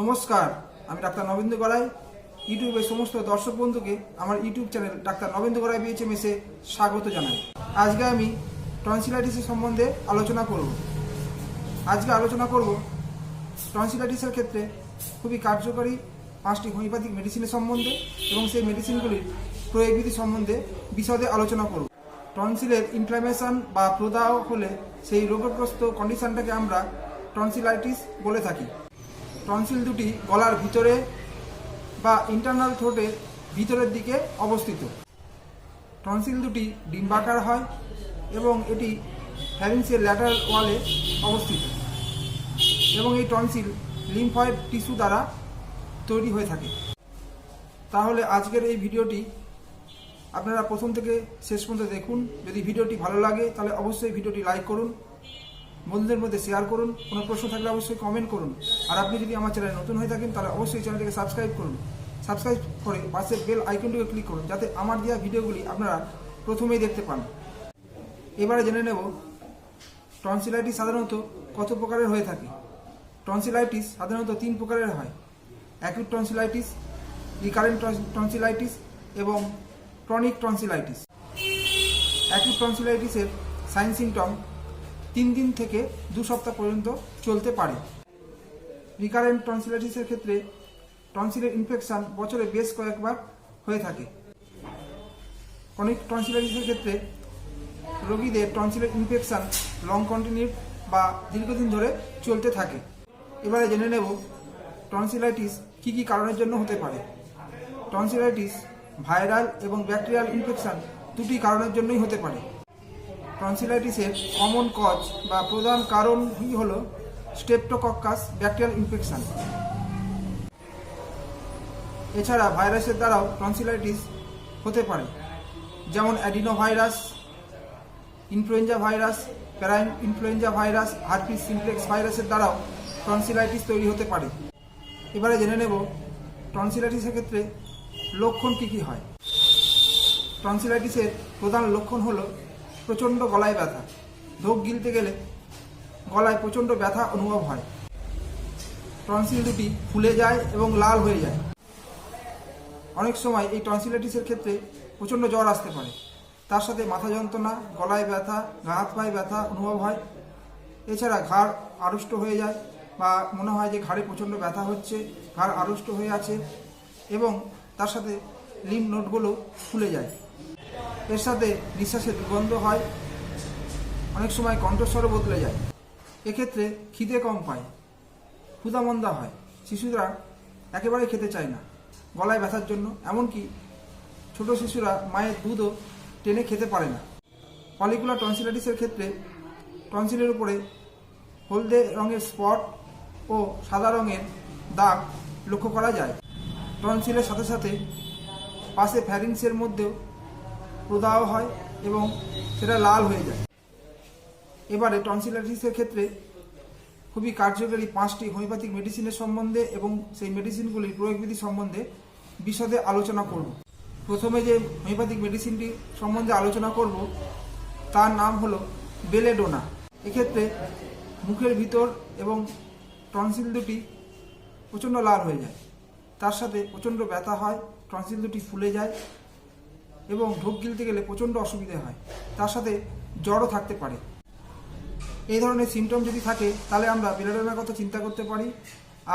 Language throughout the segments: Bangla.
নমস্কার, আমি ডাক্তার নবেন্দু গড়াই। ইউটিউবের সমস্ত দর্শক বন্ধুকে আমার YouTube channel doctor Nabendu Garai বিএচএমএসে স্বাগত জানাই। আজকে আমি টনসিলাইটিসের সম্বন্ধে আলোচনা করব। আজকে আলোচনা করব টনসিলাইটিসের ক্ষেত্রে খুবই কার্যকরী পাঁচটি হোমিওপ্যাথিক মেডিসিনের সম্বন্ধে এবং সেই মেডিসিনগুলির প্রয়োগবিধি সম্বন্ধে বিশদে আলোচনা করব। টনসিলের ইনফ্লামেশন বা প্রদাহ হলে সেই রোগগ্রস্ত কন্ডিশনটাকে আমরা টনসিলাইটিস বলে থাকি। টনসিল দুটি গলার ভিতরে বা ইন্টারনাল থ্রোটের ভিতরের দিকে অবস্থিত। টনসিল দুটি ডিম্বাকার হয় এবং এটি হ্যারিংসের ল্যাটারাল ওয়ালে অবস্থিত এবং এই টনসিল লিম্ফয়েড টিস্যু দ্বারা তৈরি হয়ে থাকে। তাহলে আজকের এই ভিডিওটি আপনারা প্রথম থেকে শেষ পর্যন্ত দেখুন। যদি ভিডিওটি ভালো লাগে, তাহলে অবশ্যই ভিডিওটি লাইক করুন। বন্ধুদের মধ্যে শেয়ার করুন, কোনো প্রশ্ন থাকলে অবশ্যই কমেন্ট করুন। আর আপনি যদি আমার চ্যানেল নতুন হয়ে থাকেন, তাহলে অবশ্যই চ্যানেলটিকে সাবস্ক্রাইব করুন। সাবস্ক্রাইব করে পাশের বেল আইকনটিকে ক্লিক করুন, যাতে আমার দেওয়া ভিডিওগুলি আপনারা প্রথমেই দেখতে পান। এবারে জেনে নেব টনসিলাইটিস সাধারণত কত প্রকারের হয়ে থাকে? টনসিলাইটিস সাধারণত তিন প্রকারের হয়। অ্যাকিউট টনসিলাইটিস রিকারেন্ট টনসিলাইটিস এবং ক্রনিক টনসিলাইটিস অ্যাকিউট টনসিলাইটিসের সাইন সিমটম তিন দিন থেকে দু সপ্তাহ পর্যন্ত চলতে পারে। রিকারেন্ট টনসিলাইটিসের ক্ষেত্রে টনসিলের ইনফেকশান বছরে বেশ কয়েকবার হয়ে থাকে। অনেক টনসিলাইটিসের ক্ষেত্রে রোগীদের টনসিলের ইনফেকশান লং কন্টিনিউ বা দীর্ঘদিন ধরে চলতে থাকে। এবারে জেনে নেব টনসিলাইটিস কী কী কারণের জন্য হতে পারে। টনসিলাইটিস ভাইরাল এবং ব্যাকটেরিয়াল ইনফেকশান দুটি কারণের জন্যই হতে পারে। টনসিলাইটিসের কমন কজ বা প্রধান কারণই হল? স্টেপটোকক্কাস ব্যাকটেরিয়াল ইনফেকশান এছাড়া ভাইরাসের দ্বারাও টনসিলাইটিস হতে পারে, যেমন adenovirus influenza virus parainfluenza virus herpes simplex ভাইরাসের দ্বারাও টনসিলাইটিস তৈরি হতে পারে। এবারে জেনে নেব টনসিলাইটিসের ক্ষেত্রে লক্ষণ কী কী হয়। টনসিলাইটিসের প্রধান লক্ষণ হলো প্রচণ্ড গলায় ব্যথা। ঢোক গিলতে গেলে গলায় প্রচণ্ড ব্যথা অনুভব হয়। টনসিল দুটি ফুলে যায় এবং লাল হয়ে যায়। অনেক সময় এই টনসিলাইটিসের ক্ষেত্রে প্রচণ্ড জ্বর আসতে পারে। তার সাথে মাথা যন্ত্রণা, গলায় ব্যথা, গা হাত পায়ে ব্যথা অনুভব হয়। এছাড়া ঘাড় আড়ষ্ট হয়ে যায় বা মনে হয় যে ঘাড়ে প্রচণ্ড ব্যথা হচ্ছে, ঘাড় আড়ষ্ট হয়ে আছে এবং তার সাথে লিম নোটগুলো ফুলে যায়। এর সাথে নিঃশ্বাসের দুর্গন্ধ হয়, অনেক সময় কণ্ঠস্বরও বদলে যায়। এক্ষেত্রে খিদে কম পায় ক্ষুদামন্দা হয়। শিশুরা একেবারে খেতে চায় না, গলায় ব্যথার জন্য। এমনকি ছোট শিশুরা মায়ের দুধও টেনে খেতে পারে না। পলিকুলার টনসিলাইটিসের ক্ষেত্রে টনসিলের উপরে হলদে রঙের স্পট ও সাদা রঙের দাগ লক্ষ্য করা যায়। টনসিলের সাথে সাথে পাশে ফ্যারিংসের মধ্যেও প্রদাহ হয় এবং সেটা লাল হয়ে যায়। এবারে টনসিলাইটিসের ক্ষেত্রে খুবই কার্যকরী পাঁচটি হোমিওপ্যাথিক মেডিসিনের সম্বন্ধে এবং সেই মেডিসিনগুলির প্রয়োগবিধি সম্বন্ধে বিশদে আলোচনা করব। প্রথমে যে হোমিওপ্যাথিক মেডিসিনটি সম্বন্ধে আলোচনা করব, তার নাম হলো বেলেডোনা। এক্ষেত্রে মুখের ভিতর এবং টনসিল দুটি প্রচণ্ড লাল হয়ে যায়। তার সাথে প্রচণ্ড ব্যথা হয়, টনসিল দুটি ফুলে যায় এবং ঢোক গিলতে গেলে প্রচণ্ড অসুবিধা হয়। তার সাথে জ্বরও থাকতে পারে। এই ধরনের সিমটম যদি থাকে, তাহলে আমরা বেলেডোনার কথা চিন্তা করতে পারি।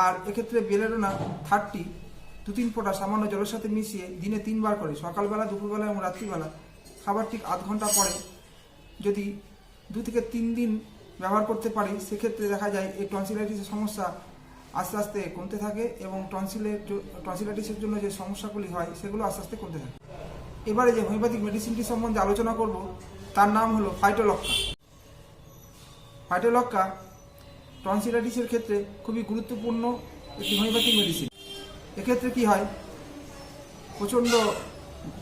আর এক্ষেত্রে বেলেডোনা থার্টি দু তিন ফোঁটা সামান্য জলের সাথে মিশিয়ে দিনে তিনবার করে, সকালবেলা, দুপুরবেলা এবং রাত্রিবেলা, খাবার ঠিক আধ ঘণ্টা পরে যদি দু থেকে তিন দিন ব্যবহার করতে পারি, সেক্ষেত্রে দেখা যায় এই টনসিলাইটিসের সমস্যা আস্তে আস্তে কমতে থাকে এবং টনসিলের টনসিলাইটিসের জন্য যে সমস্যাগুলি হয়, সেগুলো আস্তে আস্তে কমতে থাকে। এবারে যে হোমিওপ্যাথিক মেডিসিনটি সম্বন্ধে আলোচনা করব, তার নাম হলো ফাইটোলক্কা। ফাইটোলক্কা টনসিলাইটিসের ক্ষেত্রে খুবই গুরুত্বপূর্ণ একটি হোমিওপ্যাথিক মেডিসিন। এক্ষেত্রে কি হয়, প্রচণ্ড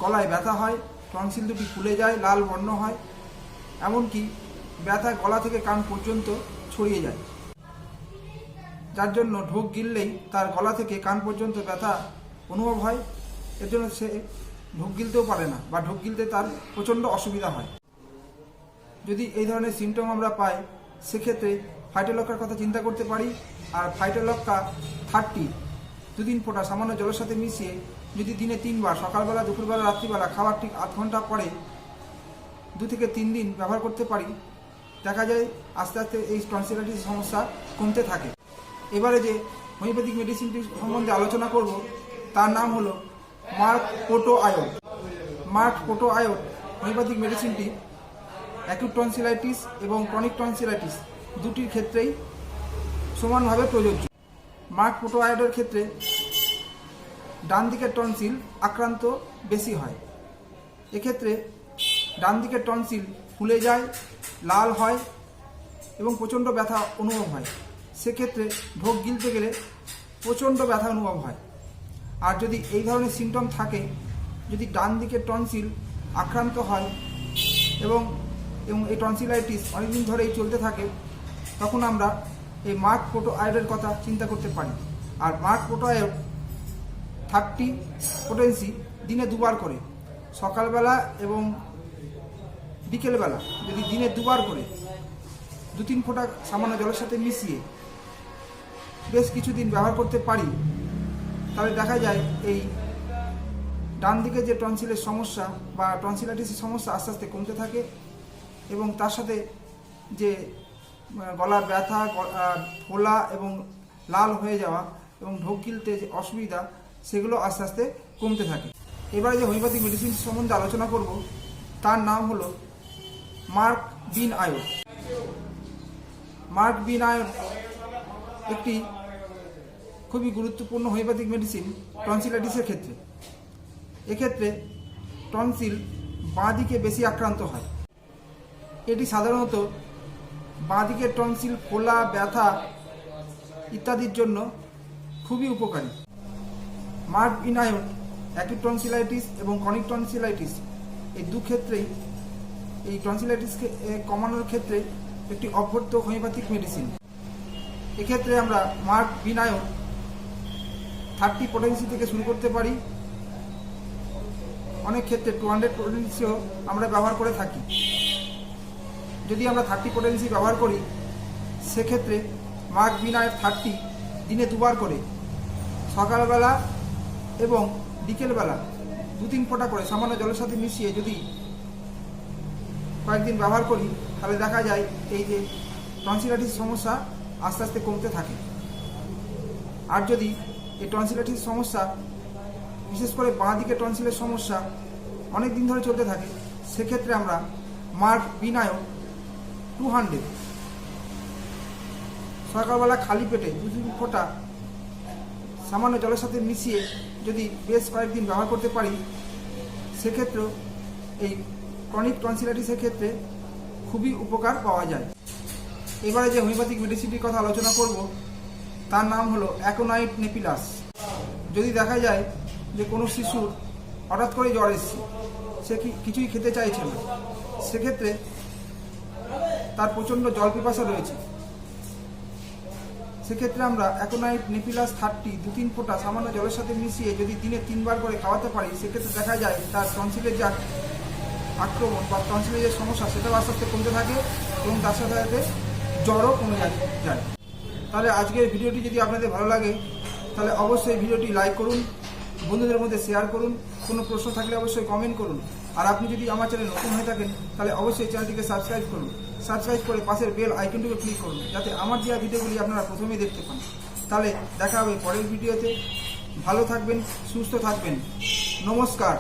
গলায় ব্যথা হয়, টনসিল দুটি ফুলে যায়, লাল বর্ণ হয়, এমনকি ব্যথা গলা থেকে কান পর্যন্ত ছড়িয়ে যায়। যার জন্য ঢোক গিললেই তার গলা থেকে কান পর্যন্ত ব্যথা অনুভব হয়। এর জন্য সে ঢোক গিলতেও পারে না বা ঢোক গিলতে তার প্রচণ্ড অসুবিধা হয়। যদি এই ধরনের সিমটম আমরা পাই, সেক্ষেত্রে ফাইটোলক্কার কথা চিন্তা করতে পারি আর ফাইটোলক্কা থার্টি দু তিন ফোঁটা সামান্য জলের সাথে মিশিয়ে যদি দিনে তিনবার, সকালবেলা, দুপুরবেলা, রাত্রিবেলা খাওয়ার ঠিক আধ ঘণ্টা পরে দু থেকে তিন দিন ব্যবহার করতে পারি, দেখা যায় আস্তে আস্তে এই টনসিলাইটিস সমস্যা কমতে থাকে। এবারে যে হোমিওপ্যাথিক মেডিসিনটি সম্বন্ধে আলোচনা করব, তার নাম হলো merc proto iod. Merc proto iod homeopathic মেডিসিনটি অ্যাকিউট টনসিলাইটিস এবং ক্রনিক টনসিলাইটিস দুটির ক্ষেত্রেই সমানভাবে প্রযোজ্য। মার্ক পোটো আয়োডের ক্ষেত্রে ডান দিকের টনসিল আক্রান্ত বেশি হয়। এক্ষেত্রে ডান দিকের টনসিল ফুলে যায়, লাল হয় এবং প্রচণ্ড ব্যথা অনুভব হয়। সেক্ষেত্রে ঢোক গিলতে গেলে প্রচণ্ড ব্যথা অনুভব হয়। আর যদি এই ধরনের সিমটম থাকে, যদি ডান দিকের টনসিল আক্রান্ত হয় এবং এবং এই টনসিলাইটিস অনেকদিন ধরেই চলতে থাকে, তখন আমরা এই মার্ক পোটো আয়োডের কথা চিন্তা করতে পারি। আর merc proto iod thirty potency দিনে দুবার করে, সকালবেলা এবং বিকেলবেলা। যদি দিনে দুবার করে দু তিন ফোঁটা সামান্য জলের সাথে মিশিয়ে বেশ কিছুদিন ব্যবহার করতে পারি তাহলে দেখা যায় এই ডান দিকে যে টনসিলের সমস্যা বা টনসিলাইটিসের সমস্যা আস্তে আস্তে কমতে থাকে এবং তার সাথে যে গলার ব্যথা ফোলা এবং লাল হয়ে যাওয়া এবং ঢোক গিলতে যে অসুবিধা, সেগুলো আস্তে আস্তে কমতে থাকে। এবারে যে হোমিওপ্যাথিক মেডিসিন সম্বন্ধে আলোচনা করব, তার নাম হলো merc bin iod merc bin iod একটি খুবই গুরুত্বপূর্ণ হোমিওপ্যাথিক মেডিসিন টনসিলাইটিসের ক্ষেত্রে। এক্ষেত্রে টনসিল বাঁ দিকে বেশি আক্রান্ত হয়। এটি সাধারণত বাঁ দিকের টনসিল, ফোলা, ব্যথা ইত্যাদির জন্য খুবই উপকারী। মার্ক ইনায়ন, অ্যাকিউট টনসিলাইটিস এবং কনিক টনসিলাইটিস এই দু ক্ষেত্রেই এই টনসিলাইটিসকে কমানোর ক্ষেত্রে একটি অভ্যর্থ হোমিওপ্যাথিক মেডিসিন। এক্ষেত্রে আমরা মার্ক বিনায়ক থার্টি পোটেন্সি থেকে শুরু করতে পারি। অনেক ক্ষেত্রে টু হান্ড্রেড পোটেন্সিও আমরা ব্যবহার করে থাকি। যদি আমরা থার্টি পোটেন্সি ব্যবহার করি, সেক্ষেত্রে মাঘ বিনায়ক থার্টি দিনে দুবার করে, সকালবেলা এবং বিকেলবেলা দু তিন ফোঁটা করে সামান্য জলের সাথে মিশিয়ে যদি কয়েকদিন ব্যবহার করি, তাহলে দেখা যায় এই যে টনসিলাইটিস সমস্যা আস্তে আস্তে কমতে থাকে। আর যদি এই টনসিলাইটিস সমস্যা, বিশেষ করে বাঁ দিকে টনসিলের সমস্যা অনেক দিন ধরে চলতে থাকে। সেক্ষেত্রে আমরা মার্ক বিনায়ক টু হান্ড্রেড সকালবেলা খালি পেটে দু ফোঁটা সামান্য জলের সাথে মিশিয়ে যদি বেশ কয়েকদিন ব্যবহার করতে পারি, সেক্ষেত্রেও এই ক্রনিক টনসিলাইটিসের ক্ষেত্রে খুবই উপকার পাওয়া যায়। এবারে যে হোমিওপ্যাথিক মেডিসিনটির কথা আলোচনা করব তার নাম হলো অ্যাকোনাইট নেপিলাস। যদি দেখা যায় যে কোনো শিশুর হঠাৎ করে জ্বর এসছে, সে কিছুই খেতে চাইছে না। সেক্ষেত্রে তার প্রচণ্ড জল পিপাসা রয়েছে। সেক্ষেত্রে আমরা অ্যাকোনাইট নেপিলাস থার্টি দু তিন ফোঁটা সামান্য জলের সাথে মিশিয়ে যদি দিনে তিনবার করে খাওয়াতে পারি, সেক্ষেত্রে দেখা যায় তার টনসিলের যে আক- আক্রমণ বা টনসিলের যে সমস্যা, সেটাও আস্তে আস্তে কমতে থাকে এবং তার সাথে সাথে জ্বরও কমে যায়। তাহলে আজকের ভিডিওটি যদি আপনাদের ভালো লাগে, তাহলে অবশ্যই ভিডিওটি লাইক করুন, বন্ধুদের মধ্যে শেয়ার করুন, কোনো প্রশ্ন থাকলে অবশ্যই কমেন্ট করুন। আর আপনি যদি আমার চ্যানেল নতুন হয়ে থাকেন, তাহলে অবশ্যই চ্যানেলটিকে সাবস্ক্রাইব করুন। সাবস্ক্রাইব করে পাশের বেল আইকনটিকে ক্লিক করুন, যাতে আমার দেওয়া ভিডিওগুলি আপনারা প্রথমেই দেখতে পান। তাহলে দেখা হবে পরের ভিডিওতে। ভালো থাকবেন, সুস্থ থাকবেন। নমস্কার।